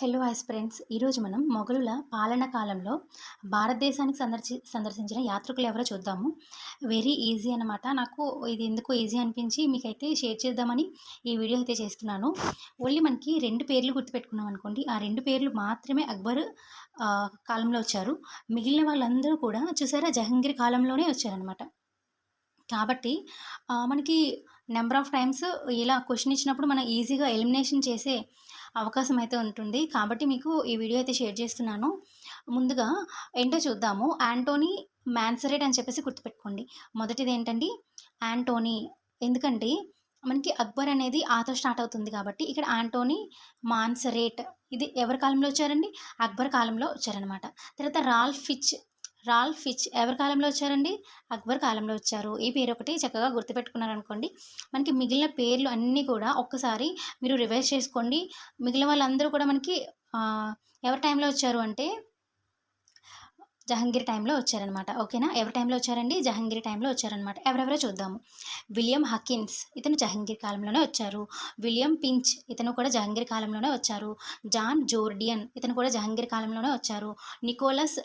Hello ice friends ఈరోజు మనం మొఘలుల పాలన కాలంలో భారతదేశానికి సందర్శి సందర్శించిన యాత్రికులు ఎవరో చూద్దాము. వెరీ ఈజీ అనమాట నాకు ఇది ఎందుకు ఈజీ అనిపించి మీకైతే షేర్ చేద్దామని ఈ వీడియో అయితే చేస్తున్నాను. ఓన్లీ మనకి రెండు పేర్లు గుర్తుపెట్టుకున్నాం అనుకోండి. ఆ రెండు పేర్లు మాత్రమే అక్బర్ కాలంలో వచ్చారు. మిగిలిన వాళ్ళందరూ కూడా చూసారా? జహంగీర్ కాలంలోనే వచ్చారనమాట కాబట్టి మనకి నెంబర్ ఆఫ్ టైమ్స్ ఇలా క్వశ్చన్ ఇచ్చినప్పుడు మనం ఈజీగా ఎలిమినేషన్ చేసే అవకాశం అయితే ఉంటుంది. కాబట్టి మీకు ఈ వీడియో అయితే షేర్ చేస్తున్నాను. ముందుగా ఏంటో చూద్దాము. యాంటోనీ మ్యాన్సరేట్ అని చెప్పేసి గుర్తుపెట్టుకోండి. మొదటిది ఏంటండి? యాంటోనీ ఎందుకంటే మనకి అక్బర్ అనేది ఆతో స్టార్ట్ అవుతుంది కాబట్టి ఇక్కడ యాంటోనీ మాన్సరేట్ ఇది ఎవరి కాలంలో వచ్చారండి? అక్బర్ కాలంలో వచ్చారనమాట తర్వాత రాల్ఫ్ ఫిచ్ రాల్ ఫిచ్ ఎవరి కాలంలో వచ్చారండి? అక్బర్ కాలంలో వచ్చారు. ఈ పేరు ఒకటి చక్కగా గుర్తుపెట్టుకున్నారనుకోండి. మనకి మిగిలిన పేర్లు అన్నీ కూడా ఒక్కసారి మీరు రివైజ్ చేసుకోండి. మిగిలిన వాళ్ళందరూ కూడా మనకి ఎవరి టైంలో వచ్చారు అంటే? జహంగీర్ టైంలో వచ్చారనమాట. ఓకేనా? ఎవరి టైంలో వచ్చారండి? జహంగీర్ టైంలో వచ్చారనమాట. ఎవరెవరో చూద్దాము. విలియం హకిన్స్ ఇతను జహంగీర్ కాలంలోనే వచ్చారు. విలియం పించ్ ఇతను కూడా జహంగీర్ కాలంలోనే వచ్చారు. జాన్ జోర్డియన్ ఇతను కూడా జహంగీర్ కాలంలోనే వచ్చారు. నికోలస్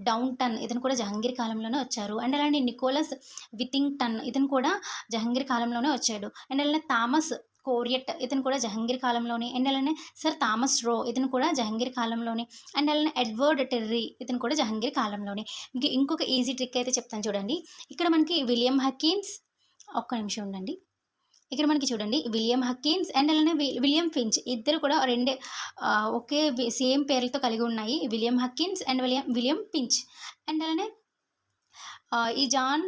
డౌన్టన్ ఇతను కూడా జహంగీర్ కాలంలోనే వచ్చారు. అండ్ అలానే నికోలస్ విథింగ్టన్ ఇతను కూడా జహంగీర్ కాలంలోనే వచ్చాడు. అండ్ అలానే థామస్ కోరియట్ ఇతను కూడా జహంగీర్ కాలంలోనే అండ్ అలానే సర్ థామస్ రో ఇతను కూడా జహంగీర్ కాలంలోనే అండ్ అలానే ఎడ్వర్డ్ టెర్రీ ఇతను కూడా జహంగీర్ కాలంలోనే. ఇంక ఇంకొక ఈజీ ట్రిక్ అయితే చెప్తాను చూడండి. ఇక్కడ మనకి విలియం హకీన్స్ ఒక్క నిమిషం ఉండండి. ఇక్కడ మనకి చూడండి విలియం హక్కీన్స్ అండ్ అలానే వి- విలియం ఫించ్ ఇద్దరు కూడా రెండే ఒకే సేమ్ పేర్లతో కలిగి ఉన్నాయి. William Hawkins and William William Finch and అలానే ఈ జాన్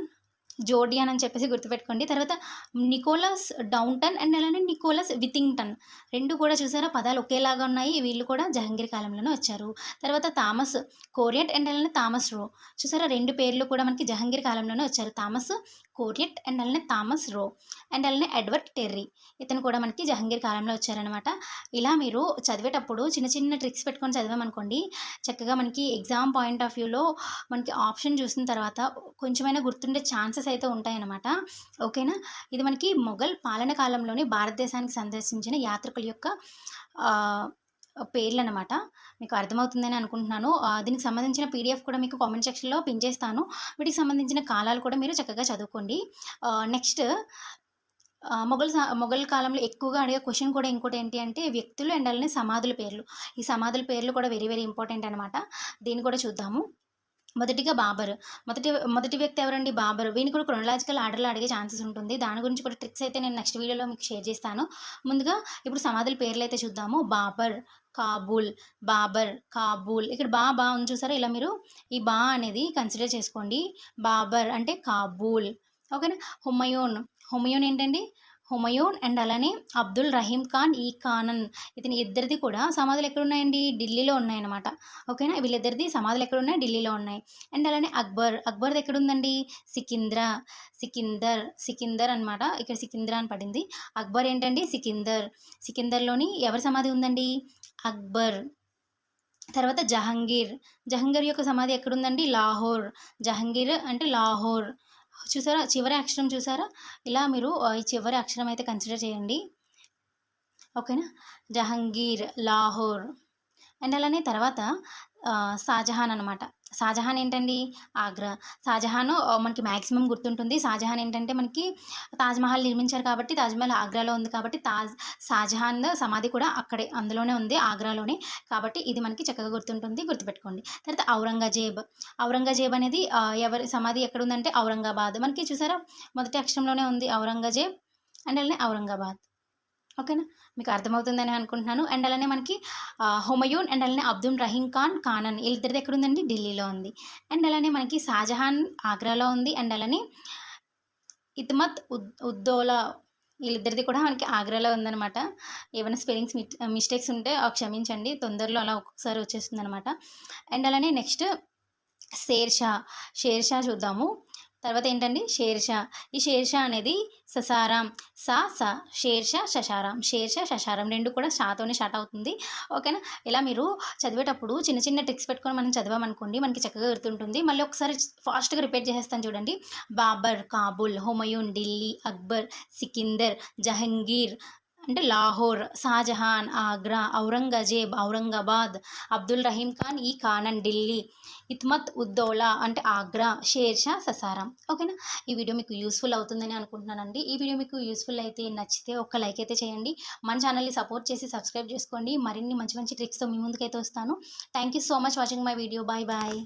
జోర్డియన్ అని చెప్పేసి గుర్తుపెట్టుకోండి. తర్వాత నికోలస్ డౌన్టన్ అండ్ అలానే నికోలస్ విథింగ్టన్ రెండు కూడా చూసారా? పదాలు ఒకేలాగా ఉన్నాయి. వీళ్ళు కూడా జహంగీర్ కాలంలోనే వచ్చారు. తర్వాత థామస్ కోరియట్ అండ్ అలానే థామస్ రో. చూసారా? రెండు పేర్లు కూడా మనకి జహంగీర్ కాలంలోనే వచ్చారు. థామస్ కోరియట్ అండ్ అలానే థామస్ రో అండ్ అలానే ఎడ్వర్డ్ టెర్రీ ఇతను కూడా మనకి జహంగీర్ కాలంలో వచ్చారనమాట ఇలా మీరు చదివేటప్పుడు చిన్న చిన్న ట్రిక్స్ పెట్టుకొని చదివామనుకోండి చక్కగా మనకి ఎగ్జామ్ పాయింట్ ఆఫ్ వ్యూలో మనకి ఆప్షన్ చూసిన తర్వాత కొంచెమైనా గుర్తుండే ఛాన్సెస్ అయితే ఉంటాయన్నమాట. ఓకేనా? ఇది మనకి మొఘల్ పాలన కాలంలోని భారతదేశానికి సందర్శించిన యాత్రికుల యొక్క పేర్లు అనమాట మీకు అర్థమవుతుందని అనుకుంటున్నాను. దీనికి సంబంధించిన పీడిఎఫ్ కూడా మీకు కామెంట్ సెక్షన్లో పిన్ చేస్తాను. వీటికి సంబంధించిన కాలాలు కూడా మీరు చక్కగా చదువుకోండి. నెక్స్ట్ మొఘల్ సా- మొఘల్ కాలంలో ఎక్కువగా అడిగే క్వశ్చన్ కూడా ఇంకోటి ఏంటి అంటే వ్యక్తులు అండ్ అలానే సమాధుల పేర్లు. ఈ సమాధుల పేర్లు కూడా వెరీ వెరీ ఇంపార్టెంట్ అనమాట దీన్ని కూడా చూద్దాము. మొదటిగా బాబర్. మొదటి మొదటి వ్యక్తి ఎవరండి? బాబర్. వీని కూడా క్రొనలాజికల్ ఆర్డర్లో అడిగే ఛాన్సెస్ ఉంటుంది. దాని గురించి కూడా ట్రిక్స్ అయితే నేను నెక్స్ట్ వీడియోలో మీకు షేర్ చేస్తాను. ముందుగా ఇప్పుడు సమాధుల పేర్లు అయితే చూద్దాము. బాబర్ కాబూల్ బాబర్ కాబూల్. ఇక్కడ బా బా ఉంది చూసారా? ఇలా మీరు ఈ బా అనేది కన్సిడర్ చేసుకోండి. బాబర్ అంటే కాబూల్. ఓకేనా? హుమయూన్. హుమయూన్ ఏంటండి? హుమయూన్ అండ్ అలానే అబ్దుల్ రహీం ఖాన్ ఈ ఖానన్ ఇతని ఇద్దరిది కూడా సమాధులు ఎక్కడున్నాయండి? ఢిల్లీలో ఉన్నాయన్నమాట. ఓకేనా? వీళ్ళిద్దరిది సమాధులు ఎక్కడున్నాయి? ఢిల్లీలో ఉన్నాయి. అండ్ అలానే అక్బర్ అక్బర్ది ఎక్కడుందండి? సికింద్రా సికిందర్ సికిందర్ అన్నమాట. ఇక్కడ సికింద్రా అని పడింది. అక్బర్ ఏంటండి? సికిందర్. సికిందర్లోని ఎవరి సమాధి ఉందండి? అక్బర్. తర్వాత జహంగీర్. జహంగీర్ యొక్క సమాధి ఎక్కడుందండి? లాహోర్. జహంగీర్ అంటే లాహోర్. చూసారా? చివరి అక్షరం చూసారా? ఇలా మీరు ఈ చివరి అక్షరం అయితే కన్సిడర్ చేయండి. ఓకేనా? జహంగీర్ లాహోర్. అండ్ అలానే తర్వాత షాజహాన్ అనమాట షాజహాన్ ఏంటండి? ఆగ్రా. షాజహాన్ మనకి మ్యాక్సిమం గుర్తుంటుంది. షాజహాన్ ఏంటంటే మనకి తాజ్మహల్ నిర్మించారు కాబట్టి తాజ్మహల్ ఆగ్రాలో ఉంది కాబట్టి తాజ్ షాజహాన్ సమాధి కూడా అక్కడే అందులోనే ఉంది ఆగ్రాలోనే. కాబట్టి ఇది మనకి చక్కగా గుర్తుంటుంది గుర్తుపెట్టుకోండి. తర్వాత ఔరంగజేబ్. ఔరంగజేబ్ అనేది ఎవరి సమాధి ఎక్కడ ఉందంటే ఔరంగాబాద్. మనకి చూసారా? మొదటి అక్షరంలోనే ఉంది ఔరంగజేబ్ అండ్ అలానే ఔరంగాబాద్. ఓకేనా? మీకు అర్థమవుతుందని అనుకుంటున్నాను. అండ్ అలానే మనకి హుమయూన్ అండ్ అలానే అబ్దుల్ రహీం ఖాన్ ఖానన్ వీళ్ళిద్దరిది ఎక్కడ ఉందండి ఢిల్లీలో ఉంది. అండ్ అలానే మనకి షాజహాన్ ఆగ్రాలో ఉంది. అండ్ అలానే ఇత్మత్ ఉద్ ఉద్దోలా వీళ్ళిద్దరిది కూడా మనకి ఆగ్రాలో ఉందన్నమాట. ఏమైనా స్పెల్లింగ్స్ మిస్టేక్స్ ఉంటే ఆ క్షమించండి. తొందరలో అలా ఒక్కొక్కసారి వచ్చేస్తుంది అనమాట అండ్ అలానే నెక్స్ట్ షేర్షా షేర్షా చూద్దాము. తర్వాత ఏంటండి? షేర్షా ఈ షేర్షా అనేది ససారాం. సా స షేర్షా శశారాం. షేర్షా శశారాం రెండు కూడా షాతోనే స్టార్ట్ అవుతుంది. ఓకేనా? ఇలా మీరు చదివేటప్పుడు చిన్న చిన్న ట్రిక్స్ పెట్టుకొని మనం చదివామనుకోండి మనకి చక్కగా గుర్తుంటుంది. మళ్ళీ ఒకసారి ఫాస్ట్గా రిపీట్ చేసేస్తాను చూడండి. బాబర్ కాబుల్ హుమయూన్ ఢిల్లీ అక్బర్ సికిందర్ జహంగీర్ అంటే లాహోర్ షాజహాన్ ఆగ్రా ఔరంగజేబ్ ఔరంగాబాద్ అబ్దుల్ రహీం ఖాన్ ఈ ఖానన్ ఢిల్లీ ఇత్మత్ ఉద్దౌలా అంటే ఆగ్రా షేర్షా ససారం. ఓకేనా? ఈ వీడియో మీకు యూస్ఫుల్ అవుతుందని అనుకుంటున్నానండి. ఈ వీడియో మీకు యూస్ఫుల్ అయితే నచ్చితే ఒక లైక్ అయితే చేయండి. మన ఛానల్ని సపోర్ట్ చేసి సబ్స్క్రైబ్ చేసుకోండి. మరిన్ని మంచి మంచి ట్రిక్స్తో మీ ముందుకైతే వస్తాను. Thank you so much watching my video bye bye